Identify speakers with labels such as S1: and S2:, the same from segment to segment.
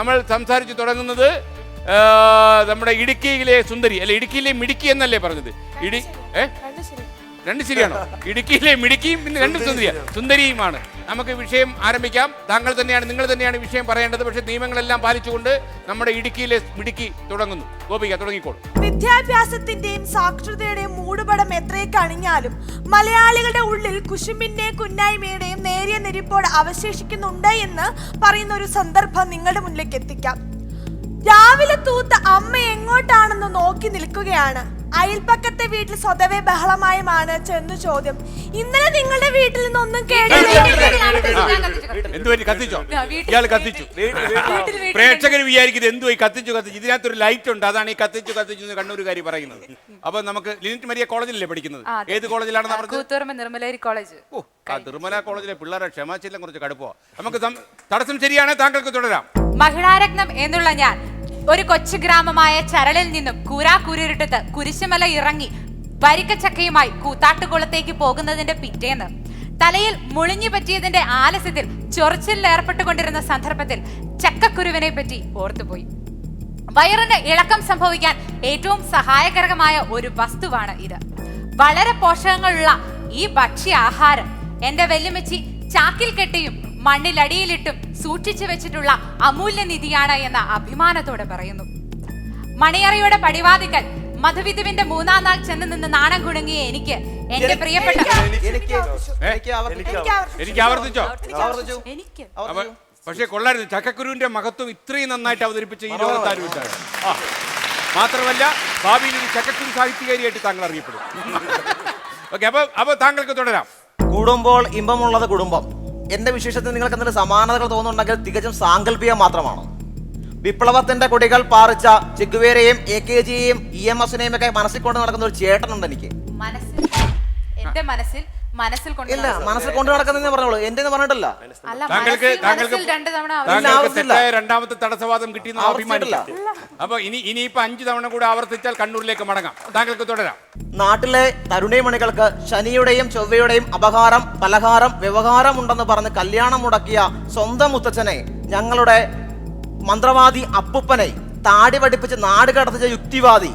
S1: നമ്മൾ സംസാരിച്ച് തുടങ്ങുന്നത് നമ്മുടെ ഇടുക്കിയിലെ സുന്ദരി അല്ലെ ഇടുക്കിയിലെ മിടുക്കി എന്നല്ലേ പറഞ്ഞത്? ഇടി ഏ? രണ്ട് ശരിയാണോ? ഇടുക്കിയിലെ മിടുക്കിയും പിന്നെ രണ്ടും സുന്ദരിയാ സുന്ദരിയുമാണ്. നമുക്ക് വിഷയം ആരംഭിക്കാം. താങ്കൾ തന്നെയാണ് നിങ്ങൾ തന്നെയാണ് വിഷയം പറയേണ്ടത്. പക്ഷേ നിയമങ്ങളെല്ലാം പാലിച്ചുകൊണ്ട് നമ്മുടെ ഇടുക്കിയിലെ മിടുക്കി തുടങ്ങുന്നു. ഗോപിക തുടങ്ങിക്കോളൂ.
S2: വിദ്യാഭ്യാസത്തിന്റെയും സാക്ഷരതയുടെയും മൂടുപടം എത്രയൊക്കെ അണിഞ്ഞാലും മലയാളികളുടെ ഉള്ളിൽ കുശുമ്പിന്റെയും കുന്നായ്മയുടെയും നേരിയ നെരിപ്പോട് അവശേഷിക്കുന്നുണ്ട് എന്ന് പറയുന്ന ഒരു സന്ദർഭം നിങ്ങളുടെ മുന്നിലേക്ക് എത്തിക്കാം. രാവിലെ തൂത്ത് അമ്മ എങ്ങോട്ടാണെന്ന് നോക്കി നിൽക്കുകയാണ്. അയൽപ്പക്കത്തെ വീട്ടിൽ സ്വതവേ ബഹളമായുമാണ് ചെന്നു ചോദ്യം. ഇന്നലെ നിങ്ങളുടെ വീട്ടിൽ നിന്നൊന്നും കേട്ടില്ല
S1: എന്തുപറ്റി? കത്തിച്ചോ? ഇയാൾ കത്തിച്ചു.
S3: വീട്ടിൽ വീട്ടിൽ
S1: പ്രേക്ഷകർ വിചാരിക്കുന്നത് എന്തുപോയി കത്തിച്ചു കത്തിച്ചു. ഇതിനകത്തൊരു ലൈറ്റ് ഉണ്ട്. അതാണ് ഈ കത്തിച്ചു കത്തിച്ചു എന്ന് കണ്ണൂരുകാരി പറയുന്നത്. അപ്പൊ നമുക്ക് ലിനിറ്റ് മരിയ കോളേജിലല്ലേ പഠിക്കുന്നത്? ഏത് കോളേജിലാണ് പറഞ്ഞത്?
S3: കോളേജ്.
S1: ഓ ആ തിരുമല കോളേജിലെ പിള്ളേരെ ക്ഷമാശീലം കുറച്ച് കടുപ്പോ നമുക്ക് തടസ്സം ശരിയാണ്. താങ്കൾക്ക് തുടരാം.
S3: മഹിളാരത്നം എന്നുള്ള ഞാൻ ഒരു കൊച്ചു ഗ്രാമമായ ചരളിൽ നിന്നും കൂരാക്കൂരിരുട്ടത്ത് കുരിശുമല ഇറങ്ങി വരിക്കച്ചക്കയുമായി കൂത്താട്ടുകുളത്തേക്ക് പോകുന്നതിന്റെ പിറ്റേന്ന് തലയിൽ മുളിഞ്ഞു പറ്റിയതിന്റെ ആലസ്യത്തിൽ ഏർപ്പെട്ടുകൊണ്ടിരുന്ന സന്ദർഭത്തിൽ ചക്കക്കുരുവിനെ പറ്റി ഓർത്തുപോയി. വയറിന് ഇളക്കം സംഭവിക്കാൻ ഏറ്റവും സഹായകരമായ ഒരു വസ്തുവാണ് ഇത്. വളരെ പോഷകങ്ങളുള്ള ഈ ഭക്ഷ്യ ആഹാരം എന്റെ വെല്ലുമിച്ചി ചാക്കിൽ കെട്ടിയും മണ്ണിലടിയിലിട്ടും സൂക്ഷിച്ചു വെച്ചിട്ടുള്ള അമൂല്യ നിധിയാണ് എന്ന അഭിമാനത്തോടെ പറയുന്നു. മണിയറയുടെ പടിവാതിക്കൽ മധുവിധുവിന്റെ മൂന്നാം നാൾ ചെന്ന് നിന്ന് നാണം കുടുങ്ങിയ എനിക്ക് എന്റെ പ്രിയപ്പെട്ട
S4: എനിക്ക് എനിക്ക്
S2: എനിക്ക്
S1: എനിക്ക് ആവർത്തിച്ചോ.
S3: എനിക്ക്
S1: പക്ഷേ കൊള്ളായിരുന്നു. ചക്കക്കുരുവിന്റെ മഹത്വം ഇത്രയും നന്നായിട്ട് അവതരിപ്പിച്ച ഈ ലോകത്താരും ഇല്ലായിരുന്നു. മാത്രമല്ല ഭാവിയിൽ ഒരു ചക്കക്കുരു സാഹിത്യകാരിയായിട്ട് താങ്കൾ അറിയപ്പെടും. ഓക്കെ അപ്പൊ അപ്പൊ താങ്കൾക്ക് തുടരാം.
S4: കൂടുമ്പോൾ ഇമ്പമുള്ളത് കുടുംബം. എന്റെ വിശേഷത്തിൽ നിങ്ങൾക്ക് എന്തെങ്കിലും സമാനതകൾ തോന്നുന്നുണ്ടെങ്കിൽ തികച്ചും സാങ്കല്പികം മാത്രമാണ്. വിപ്ലവത്തിന്റെ കൊടികൾ പാറിച്ച ചെഗുവേരയും എ കെ ജിയെയും ഇ എം എസിനെയും ഒക്കെ മനസ്സിൽ കൊണ്ട് നടക്കുന്ന ഒരു ചേട്ടനുണ്ട് എനിക്ക്.
S3: മനസ്സിൽ? എന്റെ മനസ്സിൽ? മനസ്സിൽ കൊണ്ട്
S4: ഇല്ല. മനസ്സിൽ കൊണ്ട് നടക്കുന്ന പറഞ്ഞോളൂ. എന്റെ പറഞ്ഞിട്ടില്ല.
S3: അല്ല
S1: താങ്കൾക്ക്
S3: മനസ്സിൽ
S1: താങ്കൾക്ക്
S3: മനസ്സിൽ രണ്ട് തവണ അവർ-
S1: താങ്കൾക്ക്. തെറ്റായ രണ്ടാമത്തെ തടസ്സവാദം
S4: ആവർത്തിച്ചിട്ടില്ല.
S1: അഭിമാനിക്കാം. അപ്പൊ ഇനി ഇനിയിപ്പോ അഞ്ചു തവണ കൂടെ ആവർത്തിച്ചാൽ കണ്ണൂരിലേക്ക് മടങ്ങാം. താങ്കൾക്ക് തുടരാം.
S4: നാട്ടിലെ തരുണിമണികൾക്ക് ശനിയുടെയും ചൊവ്വയുടെയും അപഹാരം പലഹാരം വ്യവഹാരം ഉണ്ടെന്ന് പറഞ്ഞ് കല്യാണം മുടക്കിയ സ്വന്തം മുത്തച്ഛനെ ഞങ്ങളുടെ മന്ത്രവാദി അപ്പുപ്പനെ താടി പഠിപ്പിച്ച് നാട് കടത്തിച്ച യുക്തിവാദി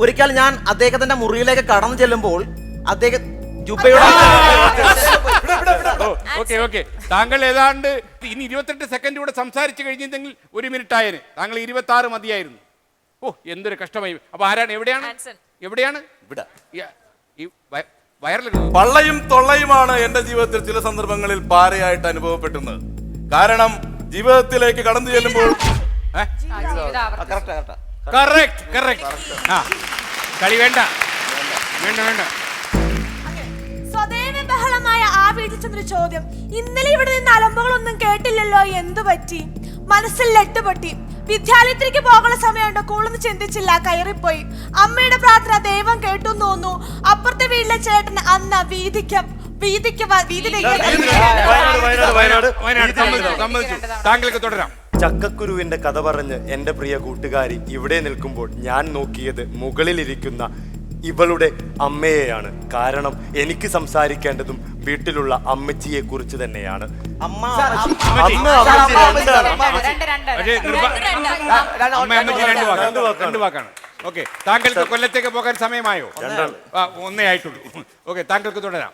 S4: ഒരിക്കൽ ഞാൻ അദ്ദേഹത്തിന്റെ മുറിയിലേക്ക് കടന്നു ചെല്ലുമ്പോൾ അദ്ദേഹം ജുബയുടെ
S1: ഓക്കെ ഓക്കെ താങ്കൾ ഏതാണ്ട് ഇനി ഇരുപത്തെട്ട് സെക്കൻഡ് കൂടെ സംസാരിച്ചു കഴിഞ്ഞിരുന്നെങ്കിൽ ഒരു മിനിറ്റ് ആയതിന് താങ്കൾ ഇരുപത്തി ആറ് മതിയായിരുന്നു ഓ എന്തൊരു കഷ്ടമായി അപ്പൊ ആരാണ് എവിടെയാണ് എവിടെയാണ്
S5: ഇവിടെ
S1: വയറിൽ
S5: പള്ളയും തൊള്ളയുമാണ് എന്റെ ജീവിതത്തിൽ ചില സന്ദർഭങ്ങളിൽ പാരയായിട്ട് അനുഭവപ്പെട്ടുന്നത് കാരണം ജീവിതത്തിലേക്ക് കടന്നു ചെല്ലുമ്പോൾ.
S4: കറക്റ്റ്
S1: ആ കളി വേണ്ട. വേണ്ട വേണ്ട.
S2: സ്വദേവ ബഹളമായ ആ ചോദ്യം. ഇന്നലെ ഇവിടെ നിന്ന് അലമ്പുകളൊന്നും കേട്ടില്ലല്ലോ എന്തു പറ്റി? മനസ്സിൽ ലെട്ടുപൊട്ടി വിദ്യാലയത്തിലേക്ക് പോകാനുള്ള സമയമുണ്ട്? കൂടുതൽ ചിന്തിച്ചില്ല കയറിപ്പോയി. അമ്മയുടെ പ്രാർത്ഥന ദൈവം കേട്ടു തോന്നുന്നു. അപ്പുറത്തെ വീട്ടിലെ ചേട്ടൻ അന്ന വീതിക്ക് വീതിക്ക് വ- വീതിയിലേക്ക്
S6: വയനാട് വയനാട് വയനാട്
S1: വയനാട് സമ്മതിച്ചു സമ്മതിച്ചു താങ്കൾക്ക് തുടരാം
S6: ചക്കക്കുരുവിന്റെ കഥ പറഞ്ഞ് എന്റെ പ്രിയ കൂട്ടുകാരി ഇവിടെ നിൽക്കുമ്പോൾ ഞാൻ നോക്കിയത് മുകളിലിരിക്കുന്ന ഇവളുടെ അമ്മയെയാണ് കാരണം എനിക്ക് സംസാരിക്കേണ്ടതും വീട്ടിലുള്ള അമ്മച്ചിയെ കുറിച്ച് തന്നെയാണ്
S4: അമ്മ
S6: അന്ന് അമ്മച്ചി രണ്ടാണ്.
S3: രണ്ട്, രണ്ട്,
S1: പക്ഷേ
S3: രണ്ട്. രണ്ട്, രണ്ട്.
S1: അമ്മ അമ്മച്ചി രണ്ട് വാക്കാണ്.
S6: രണ്ട് വാക്കാണ്
S1: ഓക്കെ താങ്കൾക്ക് കൊല്ലത്തേക്ക് പോകാൻ സമയമായോ
S6: രണ്ടാണ്.
S1: ആ, ഒന്നേ ആയിട്ടുള്ളൂ ഓക്കെ താങ്കൾക്ക് തുടരാം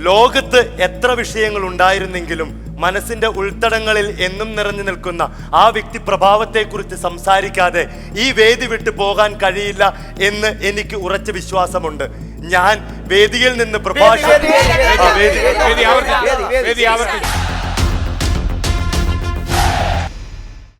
S6: ലോകത്ത് എത്ര വിഷയങ്ങൾ ഉണ്ടായിരുന്നെങ്കിലും മനസ്സിന്റെ ഉൾത്തടങ്ങളിൽ എന്നും നിറഞ്ഞു നിൽക്കുന്ന ആ വ്യക്തി പ്രഭാവത്തെക്കുറിച്ച് സംസാരിക്കാതെ ഈ വേദി വിട്ടു പോകാൻ കഴിയില്ല എന്ന് എനിക്ക് ഉറച്ച വിശ്വാസമുണ്ട് ഞാൻ വേദിയിൽ നിന്ന് പ്രഭാഷണം